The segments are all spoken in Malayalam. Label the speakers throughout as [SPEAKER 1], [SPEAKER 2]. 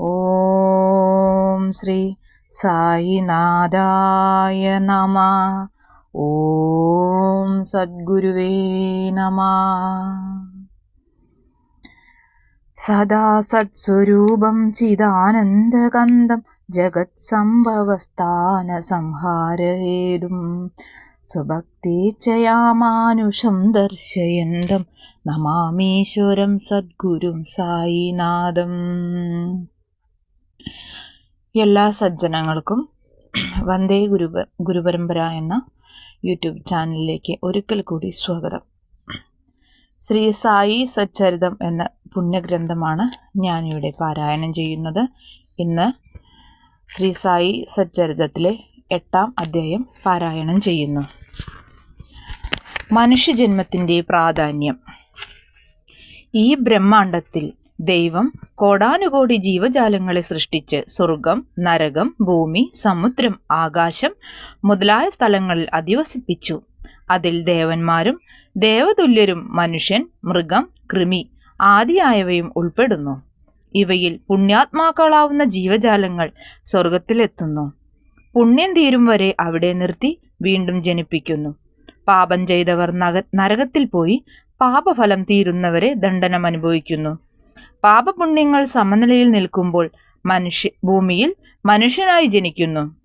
[SPEAKER 1] ഓം ശ്രീ സായിനാഥായ നമ. ഓം സദ്ഗുരുവേ നമ. സദാ സത്സ്വരൂപം ചിദാനന്ദകന്ദം ജഗത് സംഭവസ്ഥാന സംഹാരഹേതും സ്വഭക്തേച്ഛയാമാനുഷം ദർശയന്തം നമാമീശ്വരം സദ്ഗുരും സായിനാഥം. എല്ലാ സജ്ജനങ്ങൾക്കും വന്ദേ ഗുരു ഗുരുപരമ്പര എന്ന യൂട്യൂബ് ചാനലിലേക്ക് ഒരിക്കൽ കൂടി സ്വാഗതം. ശ്രീ സായി സച്ചരിതം എന്ന പുണ്യഗ്രന്ഥമാണ് ഞാനിവിടെ പാരായണം ചെയ്യുന്നത്. ഇന്ന് ശ്രീ സായി സച്ചരിതത്തിലെ എട്ടാം അധ്യായം പാരായണം ചെയ്യുന്നു. മനുഷ്യജന്മത്തിന്റെ പ്രാധാന്യം. ഈ ബ്രഹ്മാണ്ടത്തിൽ ദൈവം കോടാനുകോടി ജീവജാലങ്ങളെ സൃഷ്ടിച്ച് സ്വർഗം നരകം ഭൂമി സമുദ്രം ആകാശം മുതലായ സ്ഥലങ്ങളിൽ അധിവസിപ്പിച്ചു. അതിൽ ദേവന്മാരും ദേവതുല്യരും മനുഷ്യൻ മൃഗം കൃമി ആദിയായവയും ഉൾപ്പെടുന്നു. ഇവയിൽ പുണ്യാത്മാക്കളാവുന്ന ജീവജാലങ്ങൾ സ്വർഗത്തിലെത്തുന്നു. പുണ്യം തീരും വരെ അവിടെ നിർത്തി വീണ്ടും ജനിപ്പിക്കുന്നു. പാപം ചെയ്തവർ നരകത്തിൽ പോയി പാപഫലം തീരുന്നവരെ ദണ്ഡനം അനുഭവിക്കുന്നു പാപപുണ്യങ്ങൾ സമനിലയിൽ നിൽക്കുമ്പോൾ മനുഷ്യ ഭൂമിയിൽ മനുഷ്യനായി ജനിക്കുന്നു.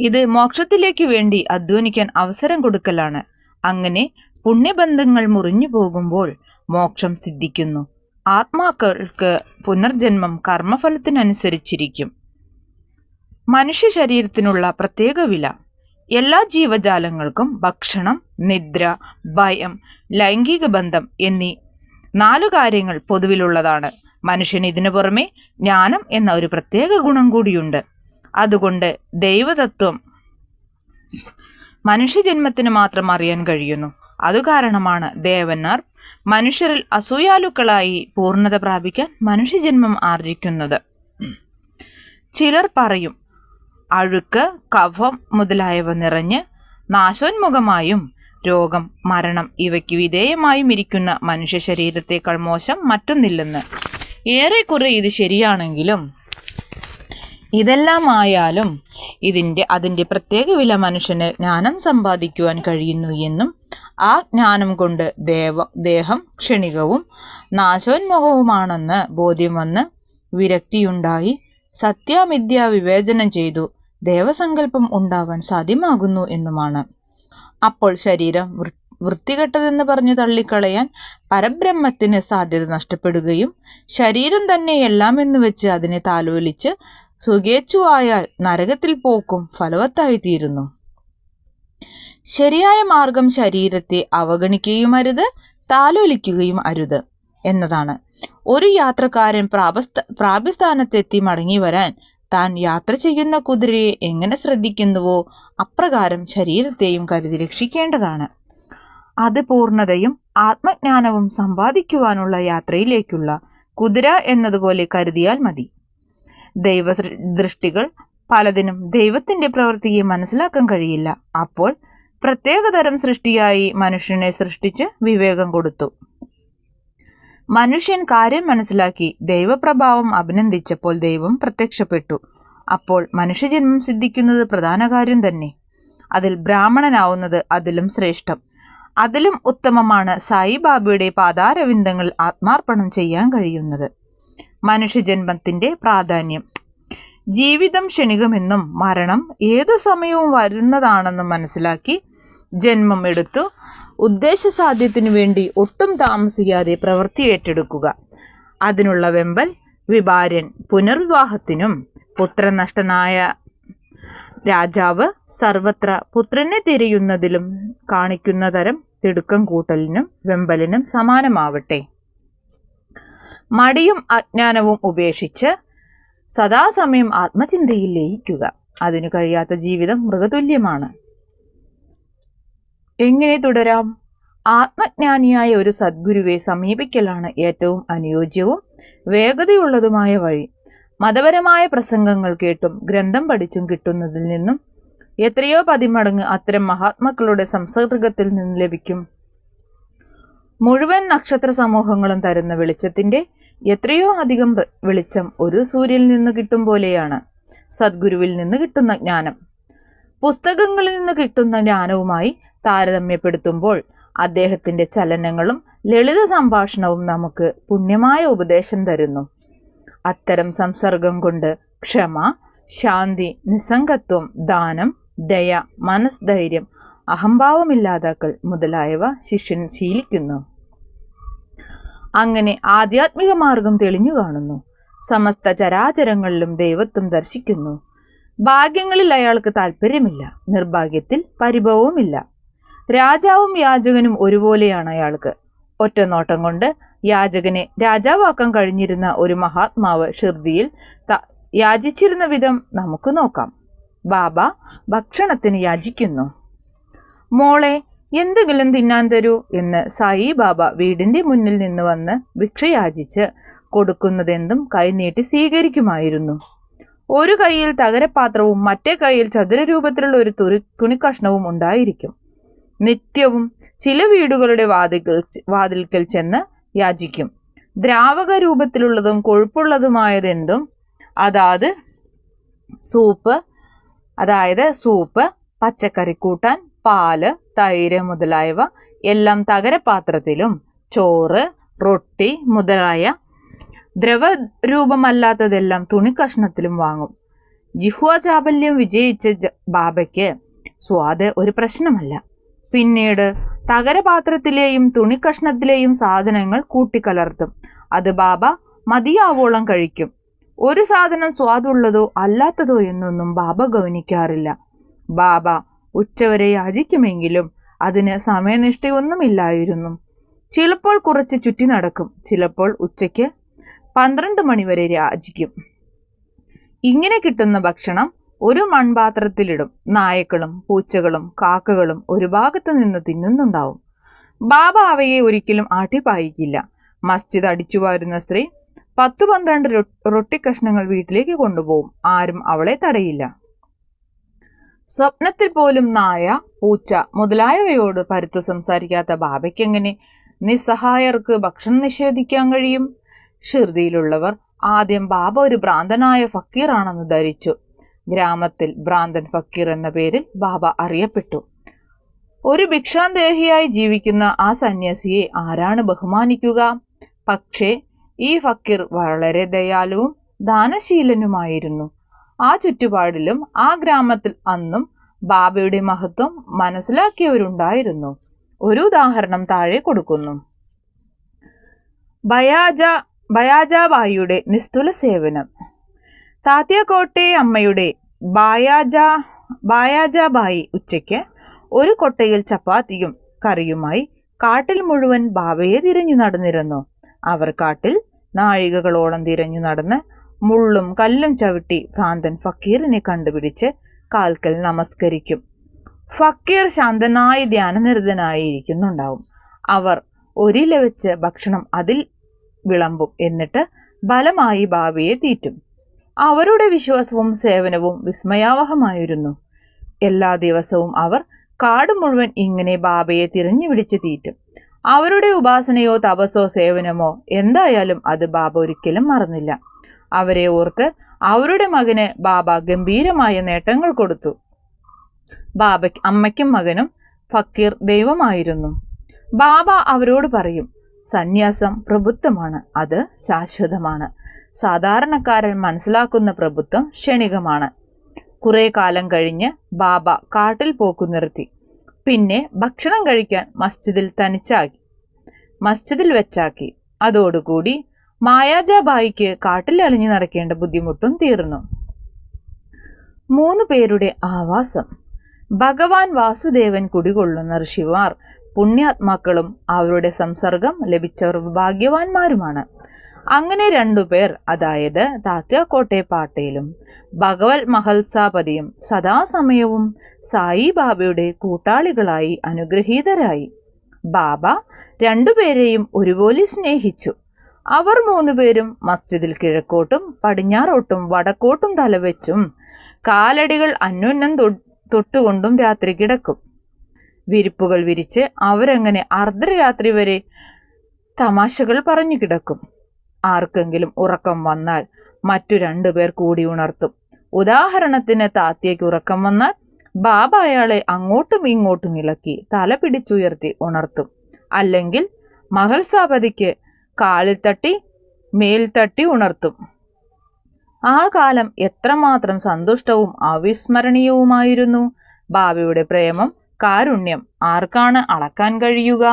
[SPEAKER 1] ഇത് മോക്ഷത്തിലേക്ക് വേണ്ടി അധ്വാനിക്കാൻ അവസരം കൊടുക്കലാണ്. അങ്ങനെ പുണ്യബന്ധങ്ങൾ മുറിഞ്ഞു പോകുമ്പോൾ മോക്ഷം സിദ്ധിക്കുന്നു. ആത്മാക്കൾക്ക് പുനർജന്മം കർമ്മഫലത്തിനനുസരിച്ചിരിക്കും. മനുഷ്യ ശരീരത്തിനുള്ള പ്രത്യേക വില. എല്ലാ ജീവജാലങ്ങൾക്കും ഭക്ഷണം നിദ്ര ഭയം ലൈംഗിക ബന്ധം എന്നീ നാലു കാര്യങ്ങൾ പൊതുവിലുള്ളതാണ്. മനുഷ്യൻ ഇതിനു പുറമെ ജ്ഞാനം എന്ന ഒരു പ്രത്യേക ഗുണം കൂടിയുണ്ട്. അതുകൊണ്ട് ദൈവതത്വം മനുഷ്യജന്മത്തിന് മാത്രം അറിയാൻ കഴിയുന്നു. അതു കാരണമാണ് ദേവന്മാർ മനുഷ്യരിൽ അസൂയാലുക്കളായി പൂർണത പ്രാപിക്കാൻ മനുഷ്യജന്മം ആർജിക്കുന്നത്. ചിലർ പറയും അഴുക്ക് കഫം മുതലായവ നിറഞ്ഞ് നാശോന്മുഖമായും രോഗം മരണം ഇവയ്ക്ക് വിധേയമായും ഇരിക്കുന്ന മനുഷ്യ ശരീരത്തേക്കാൾ മോശം മറ്റൊന്നില്ലെന്ന്. ഏറെക്കുറെ ഇത് ശരിയാണെങ്കിലും ഇതെല്ലാം ആയാലും ഇതിന്റെ അതിന്റെ പ്രത്യേക വില മനുഷ്യന് ജ്ഞാനം സമ്പാദിക്കുവാൻ കഴിയുന്നു എന്നും ആ ജ്ഞാനം കൊണ്ട് ദേവ ദേഹം ക്ഷണികവും നാശോന്മുഖവുമാണെന്ന് ബോധ്യം വന്ന് വിരക്തിയുണ്ടായി സത്യാമിഥ്യ വിവേചനം ചെയ്തു ദേവസങ്കല്പം ഉണ്ടാവാൻ സാധ്യമാകുന്നു എന്നുമാണ്. അപ്പോൾ ശരീരം വൃത്തികെട്ടതെന്ന് പറഞ്ഞു തള്ളിക്കളയാൻ പരബ്രഹ്മത്തിന് സാധ്യത നഷ്ടപ്പെടുകയും ശരീരം തന്നെ എല്ലാം എന്ന് വെച്ച് അതിനെ താലോലിച്ച് സുഖേച്ഛുവായാൽ നരകത്തിൽ പോക്കും ഫലവത്തായി തീരുന്നു ശരിയായ മാർഗം ശരീരത്തെ അവഗണിക്കുകയും അരുത് താലോലിക്കുകയും അരുത് എന്നതാണ്. ഒരു യാത്രക്കാരൻ പ്രാപസ്ഥ പ്രാപ്യസ്ഥാനത്തെത്തി മടങ്ങി വരാൻ താൻ യാത്ര ചെയ്യുന്ന കുതിരയെ എങ്ങനെ ശ്രദ്ധിക്കുന്നുവോ അപ്രകാരം ശരീരത്തെയും കരുതി രക്ഷിക്കേണ്ടതാണ്. അത് പൂർണതയും ആത്മജ്ഞാനവും സമ്പാദിക്കുവാനുള്ള യാത്രയിലേക്കുള്ള കുതിര എന്നതുപോലെ കരുതിയാൽ മതി. ദൈവ ദൃഷ്ടികൾ പലതിനും ദൈവത്തിന്റെ പ്രവൃത്തിയെ മനസ്സിലാക്കാൻ കഴിയില്ല. അപ്പോൾ പ്രത്യേകതരം സൃഷ്ടിയായി മനുഷ്യനെ സൃഷ്ടിച്ച് വിവേകം കൊടുത്തു. മനുഷ്യൻ കാര്യം മനസ്സിലാക്കി ദൈവപ്രഭാവം അഭിനന്ദിച്ചപ്പോൾ ദൈവം പ്രത്യക്ഷപ്പെട്ടു. അപ്പോൾ മനുഷ്യജന്മം സിദ്ധിക്കുന്നത് പ്രധാന കാര്യം തന്നെ. അതിൽ ബ്രാഹ്മണനാവുന്നത് അതിലും ശ്രേഷ്ഠം. അതിലും ഉത്തമമാണ് സായിബാബയുടെ പാതാരവിന്ദങ്ങൾ ആത്മാർപ്പണം ചെയ്യാൻ കഴിയുന്നത്. മനുഷ്യജന്മത്തിന്റെ പ്രാധാന്യം. ജീവിതം ക്ഷണികമെന്നും മരണം ഏതു സമയവും വരുന്നതാണെന്നും മനസ്സിലാക്കി ജന്മം എടുത്തു ഉദ്ദേശസാധ്യത്തിനു വേണ്ടി ഒട്ടും താമസിയാതെ പ്രവൃത്തി ഏറ്റെടുക്കുക. അതിനുള്ള വെമ്പൽ വിഭാര്യൻ പുനർവിവാഹത്തിനും പുത്രനഷ്ടനായ രാജാവ് സർവത്ര പുത്രനെ തിരയുന്നതിലും കാണിക്കുന്ന തരം തിടുക്കം കൂട്ടലിനും വെമ്പലിനും സമാനമാവട്ടെ. മടിയും അജ്ഞാനവും ഉപേക്ഷിച്ച് സദാസമയം ആത്മചിന്തയിൽ ലയിക്കുക. അതിനു കഴിയാത്ത ജീവിതം മൃഗതുല്യമാണ്. എങ്ങനെ തുടരാം? ആത്മജ്ഞാനിയായ ഒരു സദ്ഗുരുവെ സമീപിക്കലാണ് ഏറ്റവും അനുയോജ്യവും വേഗതയുള്ളതുമായ വഴി. മതപരമായ പ്രസംഗങ്ങൾ കേട്ടും ഗ്രന്ഥം പഠിച്ചും കിട്ടുന്നതിൽ നിന്നും എത്രയോ പതിമടങ്ങ് അത്തരം മഹാത്മാക്കളുടെ സംസർഗത്തിൽ നിന്ന് ലഭിക്കും. മുഴുവൻ നക്ഷത്ര സമൂഹങ്ങളും തരുന്ന വെളിച്ചത്തിന്റെ എത്രയോ അധികം വെളിച്ചം ഒരു സൂര്യനിൽ നിന്ന് കിട്ടും പോലെയാണ്. സദ്ഗുരുവിൽ നിന്ന് കിട്ടുന്ന ജ്ഞാനം. പുസ്തകങ്ങളിൽ നിന്ന് കിട്ടുന്ന ജ്ഞാനവുമായി താരതമ്യപ്പെടുത്തുമ്പോൾ അദ്ദേഹത്തിന്റെ ചലനങ്ങളും ലളിത സംഭാഷണവും നമുക്ക് പുണ്യമായ ഉപദേശം തരുന്നു. അത്തരം സംസർഗം കൊണ്ട് ക്ഷമ ശാന്തി നിസ്സംഗത്വം ദാനം ദയ മനസ്ധൈര്യം അഹംഭാവമില്ലാതാക്കൽ മുതലായവ ശിഷ്യൻ ശീലിക്കുന്നു. അങ്ങനെ ആധ്യാത്മിക മാർഗം തെളിഞ്ഞു കാണുന്നു. സമസ്ത ചരാചരങ്ങളിലും ദൈവത്വം ദർശിക്കുന്നു. ഭാഗ്യങ്ങളിൽ അയാൾക്ക് താല്പര്യമില്ല നിർഭാഗ്യത്തിൽ പരിഭവവുമില്ല. രാജാവും യാചകനും ഒരുപോലെയാണ് അയാൾക്ക്. ഒറ്റ നോട്ടം കൊണ്ട് യാചകനെ രാജാവാക്കാൻ കഴിഞ്ഞിരുന്ന ഒരു മഹാത്മാവ് ഷിർദിയിൽ യാചിച്ചിരുന്ന വിധം നമുക്ക് നോക്കാം. ബാബ ഭക്ഷണത്തിന് യാചിക്കുന്നു. മോളെ എന്തെങ്കിലും തിന്നാൻ തരൂ എന്ന് സായി ബാബ വീടിന്റെ മുന്നിൽ നിന്ന് വന്ന് ഭിക്ഷ യാചിച്ച് കൊടുക്കുന്നതെന്തും കൈനീട്ടി സ്വീകരിക്കുമായിരുന്നു. ഒരു കൈയിൽ തകരപാത്രവും മറ്റേ കൈയിൽ ചതുരരൂപത്തിലുള്ള ഒരു തുണി തുണിക്കഷ്ണവും ഉണ്ടായിരിക്കും. നിത്യവും ചില വീടുകളുടെ വാതിൽക്കൽ വാതിൽക്കൽ ചെന്ന് യാചിക്കും. ദ്രാവക രൂപത്തിലുള്ളതും കൊഴുപ്പുള്ളതുമായതെന്തും? അതാത് സൂപ്പ് അതായത് സൂപ്പ് പച്ചക്കറി കൂട്ടാൻ പാൽ തൈര് മുതലായവ എല്ലാം തകരപാത്രത്തിലും ചോറ് റൊട്ടി മുതലായ ദ്രവരൂപമല്ലാത്തതെല്ലാം തുണിക്കഷ്ണത്തിലും വാങ്ങും. ജിഹ്വ ചാബല്യം വിജയിച്ച ബാബയ്ക്ക് സ്വാദ് ഒരു പ്രശ്നമല്ല. പിന്നീട് തകരപാത്രത്തിലെയും തുണിക്കഷ്ണത്തിലെയും സാധനങ്ങൾ കൂട്ടിക്കലർത്തും. അത് ബാബ മതിയാവോളം കഴിക്കും. ഒരു സാധനം സ്വാദുള്ളതോ അല്ലാത്തതോ എന്നൊന്നും ബാബ ഗൗനിക്കാറില്ല. ബാബ ഉച്ചവരെ യാചിക്കുമെങ്കിലും അതിന് സമയനിഷ്ഠയൊന്നുമില്ലായിരുന്നു. ചിലപ്പോൾ കുറച്ച് ചുറ്റി നടക്കും. ചിലപ്പോൾ ഉച്ചയ്ക്ക് പന്ത്രണ്ട് മണിവരെ രാജിക്കും. ഇങ്ങനെ കിട്ടുന്ന ഭക്ഷണം ഒരു മൺപാത്രത്തിലിടും. നായക്കളും പൂച്ചകളും കാക്കകളും ഒരു ഭാഗത്ത് നിന്ന് തിന്നുന്നുണ്ടാവും. ബാബ അവയെ ഒരിക്കലും ആട്ടിപ്പായിക്കില്ല. മസ്ജിദ് അടിച്ചു വരുന്ന സ്ത്രീ പത്ത് പന്ത്രണ്ട് റൊട്ടി റൊട്ടിക്കഷ്ണങ്ങൾ വീട്ടിലേക്ക് കൊണ്ടുപോകും. ആരും അവളെ തടയില്ല. സ്വപ്നത്തിൽ പോലും നായ പൂച്ച മുതലായവയോട് പരുത്തു സംസാരിക്കാത്ത ബാബയ്ക്കെങ്ങനെ നിസ്സഹായർക്ക് ഭക്ഷണം നിഷേധിക്കാൻ കഴിയും? ഷിർദിയിലുള്ളവർ ആദ്യം ബാബ ഒരു ഭ്രാന്തനായ ഫക്കീറാണെന്ന് ധരിച്ചു. ഗ്രാമത്തിൽ ഭ്രാന്തൻ ഫക്കീർ എന്ന പേരിൽ ബാബ അറിയപ്പെട്ടു. ഒരു ഭിക്ഷാന്തേഹിയായി ജീവിക്കുന്ന ആ സന്യാസിയെ ആരാണ് ബഹുമാനിക്കുക? പക്ഷേ ഈ ഫക്കീർ വളരെ ദയാലുവും ദാനശീലനുമായിരുന്നു. ആ ചുറ്റുപാടിലും ആ ഗ്രാമത്തിൽ അന്നും ബാബയുടെ മഹത്വം മനസ്സിലാക്കിയവരുണ്ടായിരുന്നു. ഒരു ഉദാഹരണം താഴെ കൊടുക്കുന്നു. ബയാജ ബയാജാബായിയുടെ നിസ്തുല സേവനം. താത്യകോട്ടെ അമ്മയുടെ ബായാജ ബായാജാബായി ഉച്ചയ്ക്ക് ഒരു കൊട്ടയിൽ ചപ്പാത്തിയും കറിയുമായി കാട്ടിൽ മുഴുവൻ ബാബയെ തിരഞ്ഞു നടന്നിരുന്നു. അവർ കാട്ടിൽ നാഴികകളോളം തിരഞ്ഞു നടന്ന് മുള്ളും കല്ലും ചവിട്ടി ഭ്രാന്തൻ ഫക്കീറിനെ കണ്ടുപിടിച്ച് കാൽക്കൽ നമസ്കരിക്കും. ഫക്കീർ ശാന്തനായി ധ്യാനനിരതനായിരിക്കുന്നുണ്ടാവും. അവർ ഒരില വെച്ച് ഭക്ഷണം അതിൽ വിളമ്പും എന്നിട്ട് ബലമായി ഭാവിയെ തീറ്റും. അവരുടെ വിശ്വാസവും സേവനവും വിസ്മയാവഹമായിരുന്നു. എല്ലാ ദിവസവും അവർ കാട് മുഴുവൻ ഇങ്ങനെ ബാബയെ തിരഞ്ഞു പിടിച്ച് തീറ്റും. അവരുടെ ഉപാസനയോ തപസോ സേവനമോ എന്തായാലും അത് ബാബ ഒരിക്കലും മറന്നില്ല. അവരെ ഓർത്ത് അവരുടെ മകന് ബാബ ഗംഭീരമായ നേട്ടങ്ങൾ കൊടുത്തു. ബാബയ്ക്ക് അമ്മയ്ക്കും മകനും ഫക്കീർ ദൈവമായിരുന്നു. ബാബ അവരോട് പറയും സന്യാസം പ്രഭുത്വമാണ് അത് ശാശ്വതമാണ്. സാധാരണക്കാരൻ മനസ്സിലാക്കുന്ന പ്രഭുത്വം ക്ഷണികമാണ്. കുറെ കാലം കഴിഞ്ഞ് ബാബ കാട്ടിൽ പോക്കു നിർത്തി. പിന്നെ ഭക്ഷണം കഴിക്കാൻ മസ്ജിദിൽ തനിച്ചാക്കി. മസ്ജിദിൽ വെച്ചാക്കി. അതോടുകൂടി മായാജാബായിക്ക് കാട്ടിൽ അലിഞ്ഞു നടക്കേണ്ട ബുദ്ധിമുട്ടും തീർന്നു. മൂന്ന് പേരുടെ ആവാസം. ഭഗവാൻ വാസുദേവൻ കുടികൊള്ളുന്ന ഋഷിമാർ പുണ്യാത്മാക്കളും അവരുടെ സംസർഗം ലഭിച്ചവർ ഭാഗ്യവാന്മാരുമാണ്. അങ്ങനെ രണ്ടുപേർ അതായത് താത്യാക്കോട്ടെ പാട്ടയിലും ഭഗവത് മഹൽസാപതിയും സദാസമയവും സായി ബാബയുടെ കൂട്ടാളികളായി അനുഗ്രഹീതരായി. ബാബ രണ്ടുപേരെയും ഒരുപോലെ സ്നേഹിച്ചു. അവർ മൂന്നുപേരും മസ്ജിദിൽ കിഴക്കോട്ടും പടിഞ്ഞാറോട്ടും വടക്കോട്ടും തലവെച്ചും കാലടികൾ അന്യോന്യം തൊട്ടുകൊണ്ടും രാത്രി കിടക്കും. വിരിപ്പുകൾ വിരിച്ച് അവരങ്ങനെ അർദ്ധരാത്രി വരെ തമാശകൾ പറഞ്ഞു കിടക്കും. ആർക്കെങ്കിലും ഉറക്കം വന്നാൽ മറ്റു രണ്ടു പേർ കൂടി ഉണർത്തും. ഉദാഹരണത്തിന് താത്തയ്ക്ക് ഉറക്കം വന്നാൽ ബാബ അയാളെ അങ്ങോട്ടും ഇങ്ങോട്ടും ഇളക്കി തല പിടിച്ചുയർത്തി ഉണർത്തും. അല്ലെങ്കിൽ മഹൽസാപതിക്ക് കാലിൽ തട്ടി മേൽ തട്ടി ഉണർത്തും. ആ കാലം എത്രമാത്രം സന്തുഷ്ടവും അവിസ്മരണീയവുമായിരുന്നു. ബാബയുടെ പ്രേമം കാരുണ്യം ആർക്കാണ് അളക്കാൻ കഴിയുക?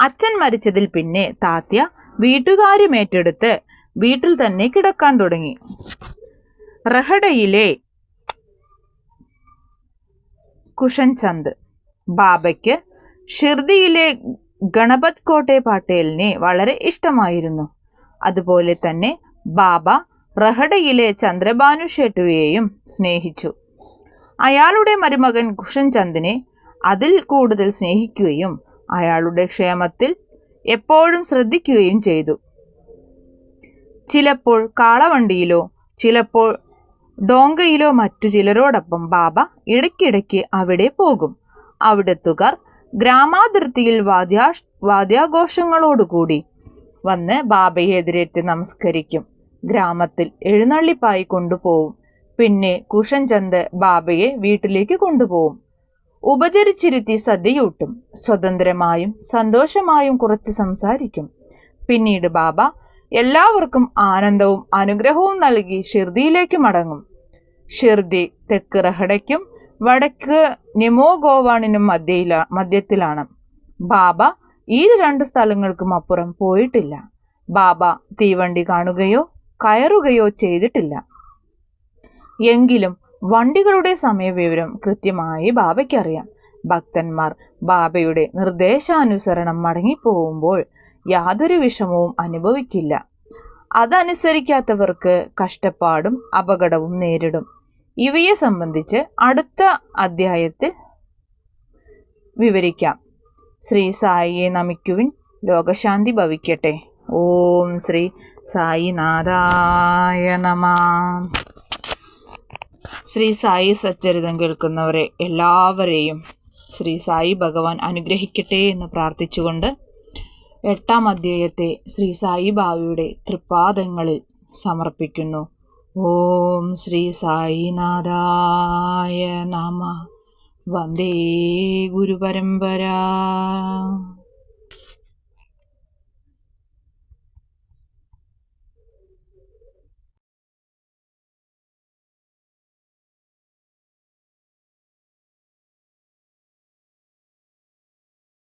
[SPEAKER 1] അച്ഛൻ മരിച്ചതിൽ പിന്നെ താത്യ വീട്ടുകാര്യം ഏറ്റെടുത്ത് വീട്ടിൽ തന്നെ കിടക്കാൻ തുടങ്ങി. റഹഡയിലെ കുഷൻചന്ദ് ബാബയ്ക്ക് ഷിർദിയിലെ ഗണപത് കോട്ടെ പാട്ടേലിനെ വളരെ ഇഷ്ടമായിരുന്നു. അതുപോലെ തന്നെ ബാബ റഹഡയിലെ ചന്ദ്രബാനു ഷെട്ടുവിയെയും സ്നേഹിച്ചു. അയാളുടെ മരുമകൻ കുഷൻചന്ദിനെ അതിൽ കൂടുതൽ സ്നേഹിക്കുകയും അയാളുടെ ക്ഷേമത്തിൽ എപ്പോഴും ശ്രദ്ധിക്കുകയും ചെയ്തു. ചിലപ്പോൾ കാളവണ്ടിയിലോ ചിലപ്പോൾ ഡോങ്കയിലോ മറ്റു ചിലരോടൊപ്പം ബാബ ഇടയ്ക്കിടയ്ക്ക് അവിടെ പോകും. അവിടെത്തുകാർ ഗ്രാമാതിർത്തിയിൽ വാദ്യാ വാദ്യാഘോഷങ്ങളോടുകൂടി വന്ന് ബാബയെ എതിരേറ്റ് നമസ്കരിക്കും. ഗ്രാമത്തിൽ എഴുന്നള്ളിപ്പായി കൊണ്ടുപോവും. പിന്നെ കുഷൻചന്ദ് ബാബയെ വീട്ടിലേക്ക് കൊണ്ടുപോകും ഉപചരിച്ചിരുത്തി സദ്യയൂട്ടും. സ്വതന്ത്രമായും സന്തോഷമായും കുറച്ച് സംസാരിക്കും. പിന്നീട് ബാബ എല്ലാവർക്കും ആനന്ദവും അനുഗ്രഹവും നൽകി ഷിർദിയിലേക്ക് മടങ്ങും. ഷിർദി തെക്ക് റഹഡയ്ക്കും വടക്ക് നിമോ ഗോവാണിനും മധ്യയില മധ്യത്തിലാണ്. ബാബ ഈ രണ്ട് സ്ഥലങ്ങൾക്കും അപ്പുറം പോയിട്ടില്ല. ബാബ തീവണ്ടി കാണുകയോ കയറുകയോ ചെയ്തിട്ടില്ല. എങ്കിലും വണ്ടികളുടെ സമയവിവരം കൃത്യമായി ബാബയ്ക്കറിയാം. ഭക്തന്മാർ ബാബയുടെ നിർദ്ദേശാനുസരണം മടങ്ങിപ്പോകുമ്പോൾ യാതൊരു വിഷമവും അനുഭവിക്കില്ല. അതനുസരിക്കാത്തവർക്ക് കഷ്ടപ്പാടും അപകടവും നേരിടും. ഇവയെ സംബന്ധിച്ച് അടുത്ത അധ്യായത്തിൽ വിവരിക്കാം. ശ്രീ സായിയെ നമിക്കുവിൻ ലോകശാന്തി ഭവിക്കട്ടെ. ഓം ശ്രീ സായിനാഥായ നമാം. ശ്രീ സായി സച്ചരിതം കേൾക്കുന്നവരെ എല്ലാവരെയും ശ്രീ സായി ഭഗവാൻ അനുഗ്രഹിക്കട്ടെ എന്ന് പ്രാർത്ഥിച്ചുകൊണ്ട് എട്ടാം അധ്യായത്തെ ശ്രീ സായി ബാബയുടെ തൃപ്പാദങ്ങളിൽ സമർപ്പിക്കുന്നു. ഓം ശ്രീ സായിനാഥായ നമ. വന്ദേ ഗുരുപരമ്പര.